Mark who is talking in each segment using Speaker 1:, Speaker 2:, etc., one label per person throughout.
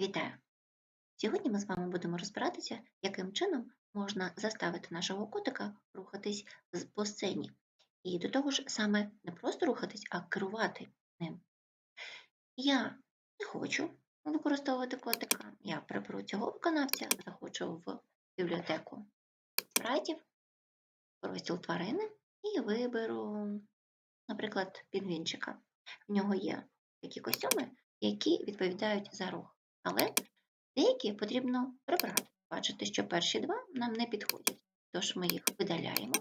Speaker 1: Вітаю! Сьогодні ми з вами будемо розбиратися, яким чином можна заставити нашого котика рухатись по сцені. І до того ж, саме не просто рухатись, а керувати ним. Я не хочу використовувати котика. Я приберу цього виконавця, заходжу в бібліотеку спрайтів, розділ тварини і виберу, наприклад, пінгвінчика. В нього є такі костюми, які відповідають за рух. Але деякі потрібно прибрати. Бачите, що перші два нам не підходять. Тож ми їх видаляємо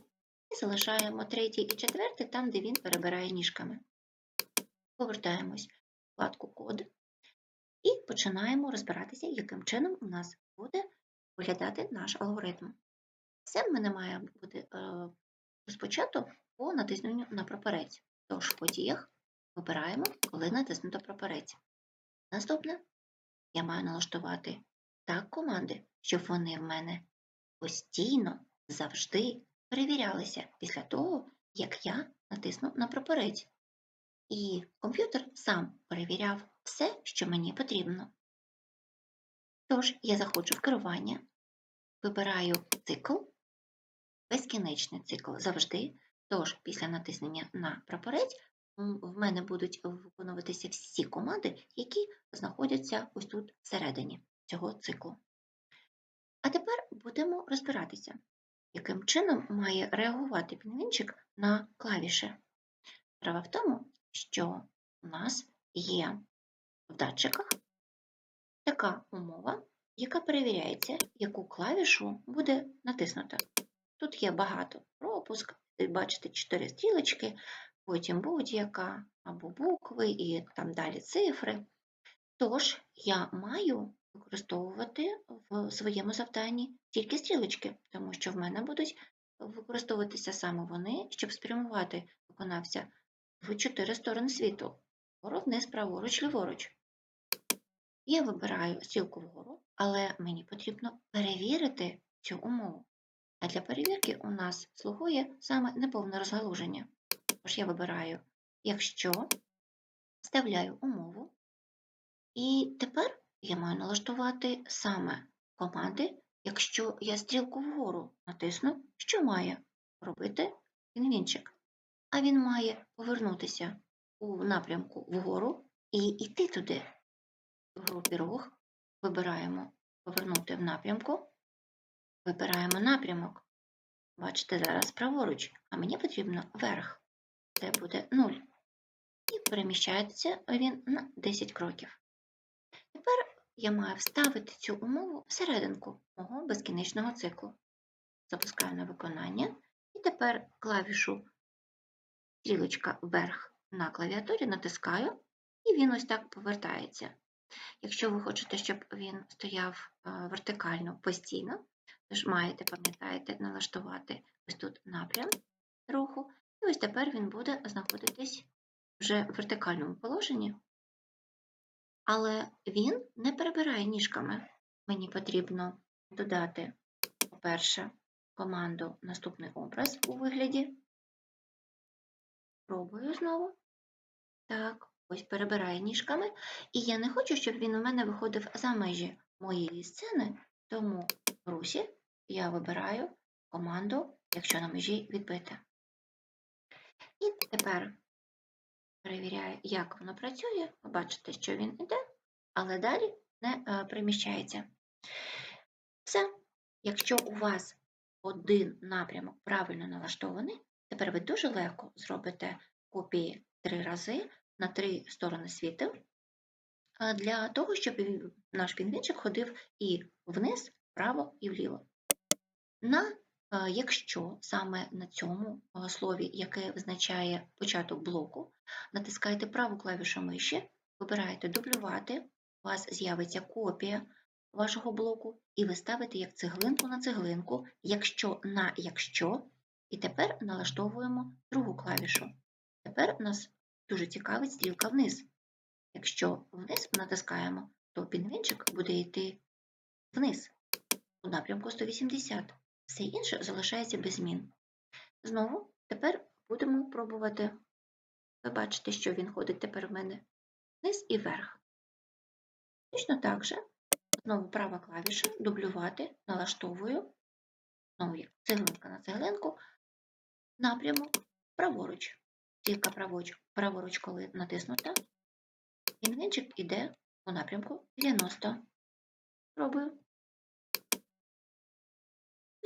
Speaker 1: і залишаємо третій і четвертий там, де він перебирає ніжками. Повертаємось в вкладку код і починаємо розбиратися, яким чином у нас буде виглядати наш алгоритм. Все в мене має бути е, розпочато по натисненню на прапорець. Тож в подіях вибираємо, коли натиснуто прапорець. Наступне я маю налаштувати так команди, щоб вони в мене постійно завжди перевірялися після того, як я натисну на прапорець. І комп'ютер сам перевіряв все, що мені потрібно. Тож я заходжу в керування, вибираю цикл, безкінечний цикл завжди. Тож після натиснення на прапорець в мене будуть виконуватися всі команди, які знаходяться ось тут всередині цього циклу. А тепер будемо розбиратися, яким чином має реагувати пінгвінчик на клавіші. Справа в тому, що у нас є в датчиках така умова, яка перевіряється, яку клавішу буде натиснута. Тут є багато пропуск, бачите чотири стрілочки, потім будь-яка або букви і там далі цифри. Тож я маю використовувати в своєму завданні тільки стрілочки, тому що в мене будуть використовуватися саме вони, щоб спрямувати виконавця в чотири сторони світу: вгору, вниз, праворуч, ліворуч. Я вибираю стрілку вгору, але мені потрібно перевірити цю умову. А для перевірки у нас слугує саме неповне розгалуження. Тож я вибираю, якщо вставляю умову, і тепер я маю налаштувати саме команди, якщо я стрілку вгору натисну, що має робити пінгвінчик. А він має повернутися у напрямку вгору і йти туди. В групі рух вибираємо повернути в напрямку, вибираємо напрямок. Бачите, зараз праворуч, а мені потрібно вверх. Це буде 0. І переміщається він на 10 кроків. Тепер я маю вставити цю умову всерединку мого безкінечного циклу. Запускаю на виконання, і тепер клавішу стрілочка вверх на клавіатурі натискаю, і він ось так повертається. Якщо ви хочете, щоб він стояв е, вертикально постійно, тож маєте, пам'ятаєте, налаштувати ось тут напрям руху, ось тепер він буде знаходитись вже в вертикальному положенні, але він не перебирає ніжками. Мені потрібно додати, по-перше, команду наступний образ у вигляді. Пробую знову. Так, ось перебирає ніжками. І я не хочу, щоб він у мене виходив за межі моєї сцени, тому в русі я вибираю команду, якщо на межі відбите. І тепер перевіряю, як воно працює. Ви бачите, що він іде, але далі не е, приміщається. Все. Якщо у вас один напрямок правильно налаштований, тепер ви дуже легко зробите копії три рази на три сторони світу е, для того, щоб наш пінгвінчик ходив і вниз, вправо і вліво. На, якщо саме на цьому е, слові, яке визначає початок блоку, натискаєте праву клавішу миші, вибираєте дублювати, у вас з'явиться копія вашого блоку, і ви ставите як цеглинку на цеглинку, якщо на якщо, і тепер налаштовуємо другу клавішу. Тепер нас дуже цікавить стрілка вниз. Якщо вниз натискаємо, то пінгвінчик буде йти вниз у напрямку 180. Все інше залишається без змін. Знову тепер будемо пробувати. Ви бачите, що він ходить тепер в мене вниз і вверх. Точно так же, знову права клавіша, дублювати, налаштовую, знову як цеглинка на цеглинку, напрямок праворуч. Стрілка праворуч, праворуч, коли натиснута, пінгвінчик іде у напрямку 90. Пробую.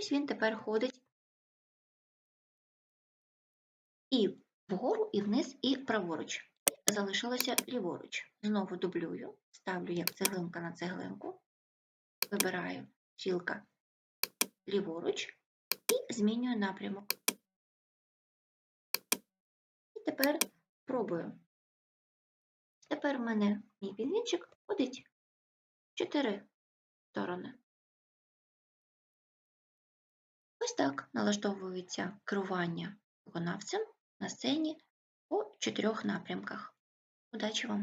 Speaker 1: Ось він тепер ходить і вгору, і вниз, і праворуч. Залишилося ліворуч. Знову дублюю, ставлю як цеглинка на цеглинку, вибираю стрілка ліворуч і змінюю напрямок. І тепер пробую. Тепер в мене мій підвінчик ходить в чотири сторони. Ось так налаштовується керування виконавцем на сцені по чотирьох напрямках. Удачі вам!